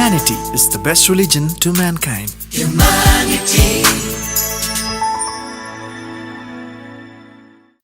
Humanity is the best religion to mankind.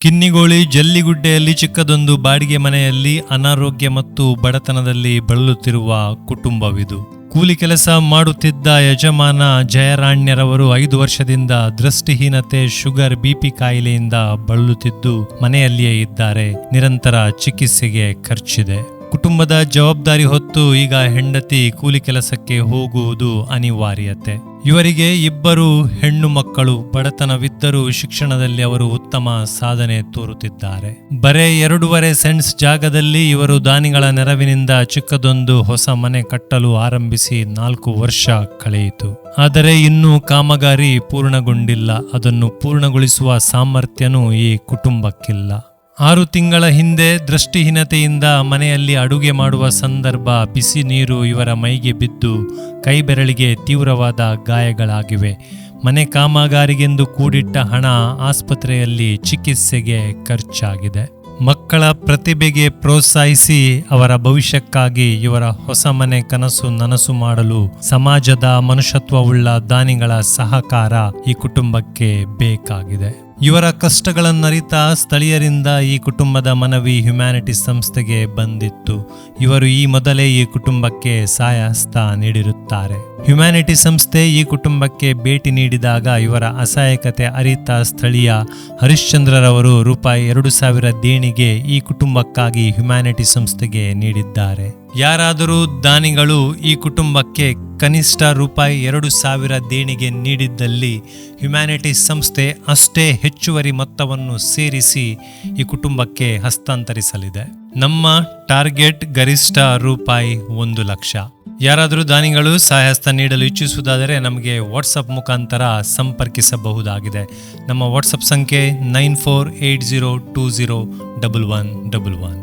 Kinnigoli ಜಲ್ಲಿಗುಡ್ಡೆಯಲ್ಲಿ ಚಿಕ್ಕದೊಂದು ಬಾಡಿಗೆ ಮನೆಯಲ್ಲಿ ಅನಾರೋಗ್ಯ ಮತ್ತು ಬಡತನದಲ್ಲಿ ಬಳಲುತ್ತಿರುವ ಕುಟುಂಬವಿದು. ಕೂಲಿ ಕೆಲಸ ಮಾಡುತ್ತಿದ್ದ ಯಜಮಾನ ಜಯರಾಣ್ಯರವರು ಐದು ವರ್ಷದಿಂದ ದೃಷ್ಟಿಹೀನತೆ ಶುಗರ್ ಬಿಪಿ ಕಾಯಿಲೆಯಿಂದ ಬಳಲುತ್ತಿದ್ದು ಮನೆಯಲ್ಲಿಯೇ ಇದ್ದಾರೆ. ನಿರಂತರ ಚಿಕಿತ್ಸೆಗೆ ಖರ್ಚಿದೆ. ಕುಟುಂಬದ ಜವಾಬ್ದಾರಿ ಹೊತ್ತು ಈಗ ಹೆಂಡತಿ ಕೂಲಿ ಕೆಲಸಕ್ಕೆ ಹೋಗುವುದು ಅನಿವಾರ್ಯತೆ. ಇವರಿಗೆ ಇಬ್ಬರು ಹೆಣ್ಣು ಮಕ್ಕಳು, ಬಡತನವಿದ್ದರೂ ಶಿಕ್ಷಣದಲ್ಲಿ ಅವರು ಉತ್ತಮ ಸಾಧನೆ ತೋರುತ್ತಿದ್ದಾರೆ. ಬರೇ ಎರಡೂವರೆ ಸೆಂಟ್ಸ್ ಜಾಗದಲ್ಲಿ ಇವರು ದಾನಿಗಳ ನೆರವಿನಿಂದ ಚಿಕ್ಕದೊಂದು ಹೊಸ ಮನೆ ಕಟ್ಟಲು ಆರಂಭಿಸಿ ನಾಲ್ಕು ವರ್ಷ ಕಳೆಯಿತು. ಆದರೆ ಇನ್ನೂ ಕಾಮಗಾರಿ ಪೂರ್ಣಗೊಂಡಿಲ್ಲ. ಅದನ್ನು ಪೂರ್ಣಗೊಳಿಸುವ ಸಾಮರ್ಥ್ಯನೂ ಈ ಕುಟುಂಬಕ್ಕಿಲ್ಲ. ಆರು ತಿಂಗಳ ಹಿಂದೆ ದೃಷ್ಟಿಹೀನತೆಯಿಂದ ಮನೆಯಲ್ಲಿ ಅಡುಗೆ ಮಾಡುವ ಸಂದರ್ಭ ಬಿಸಿ ನೀರು ಇವರ ಮೈಗೆ ಬಿದ್ದು ಕೈ ಬೆರಳಿಗೆ ತೀವ್ರವಾದ ಗಾಯಗಳಾಗಿವೆ. ಮನೆ ಕಾಮಗಾರಿಗೆಂದು ಕೂಡಿಟ್ಟ ಹಣ ಆಸ್ಪತ್ರೆಯಲ್ಲಿ ಚಿಕಿತ್ಸೆಗೆ ಖರ್ಚಾಗಿದೆ. ಮಕ್ಕಳ ಪ್ರತಿಭೆಗೆ ಪ್ರೋತ್ಸಾಹಿಸಿ ಅವರ ಭವಿಷ್ಯಕ್ಕಾಗಿ ಇವರ ಹೊಸ ಮನೆ ಕನಸು ನನಸು ಮಾಡಲು ಸಮಾಜದ ಮನುಷ್ಯತ್ವವುಳ್ಳ ದಾನಿಗಳ ಸಹಕಾರ ಈ ಕುಟುಂಬಕ್ಕೆ ಬೇಕಾಗಿದೆ. ಇವರ ಕಷ್ಟಗಳನ್ನರಿತ ಸ್ಥಳೀಯರಿಂದ ಈ ಕುಟುಂಬದ ಮನವಿ ಹ್ಯುಮ್ಯಾನಿಟಿ ಸಂಸ್ಥೆಗೆ ಬಂದಿತ್ತು. ಇವರು ಈ ಮೊದಲೇ ಈ ಕುಟುಂಬಕ್ಕೆ ಸಹಾಯ ಹಸ್ತ ನೀಡಿರುತ್ತಾರೆ. ಹ್ಯುಮ್ಯಾನಿಟಿ ಸಂಸ್ಥೆ ಈ ಕುಟುಂಬಕ್ಕೆ ಭೇಟಿ ನೀಡಿದಾಗ ಇವರ ಅಸಹಾಯಕತೆ ಅರಿತ ಸ್ಥಳೀಯ ಹರಿಶ್ಚಂದ್ರರವರು ರೂಪಾಯಿ ಎರಡು ಸಾವಿರ ದೇಣಿಗೆ ಈ ಕುಟುಂಬಕ್ಕಾಗಿ ಹ್ಯುಮ್ಯಾನಿಟಿ ಸಂಸ್ಥೆಗೆ ನೀಡಿದ್ದಾರೆ. ಯಾರಾದರೂ ದಾನಿಗಳು ಈ ಕುಟುಂಬಕ್ಕೆ ಕನಿಷ್ಠ ರೂಪಾಯಿ ಎರಡು ಸಾವಿರ ದೇಣಿಗೆ ನೀಡಿದ್ದಲ್ಲಿ ಹ್ಯುಮ್ಯಾನಿಟಿ ಸಂಸ್ಥೆ ಅಷ್ಟೇ ಹೆಚ್ಚುವರಿ ಮೊತ್ತವನ್ನು ಸೇರಿಸಿ ಈ ಕುಟುಂಬಕ್ಕೆ ಹಸ್ತಾಂತರಿಸಲಿದೆ. ನಮ್ಮ ಟಾರ್ಗೆಟ್ ಗರಿಷ್ಠ ರೂಪಾಯಿ ಒಂದು ಲಕ್ಷ ಯಾರಾದರೂ ದಾನಿಗಳು ಸಹಾಯಸ್ತ ನೀಡಲು ಇಚ್ಛಿಸುವುದಾದರೆ ನಮಗೆ ವಾಟ್ಸಪ್ ಮುಖಾಂತರ ಸಂಪರ್ಕಿಸಬಹುದಾಗಿದೆ ನಮ್ಮ ವಾಟ್ಸಪ್ ಸಂಖ್ಯೆ nine four eight zero two zero double one double one.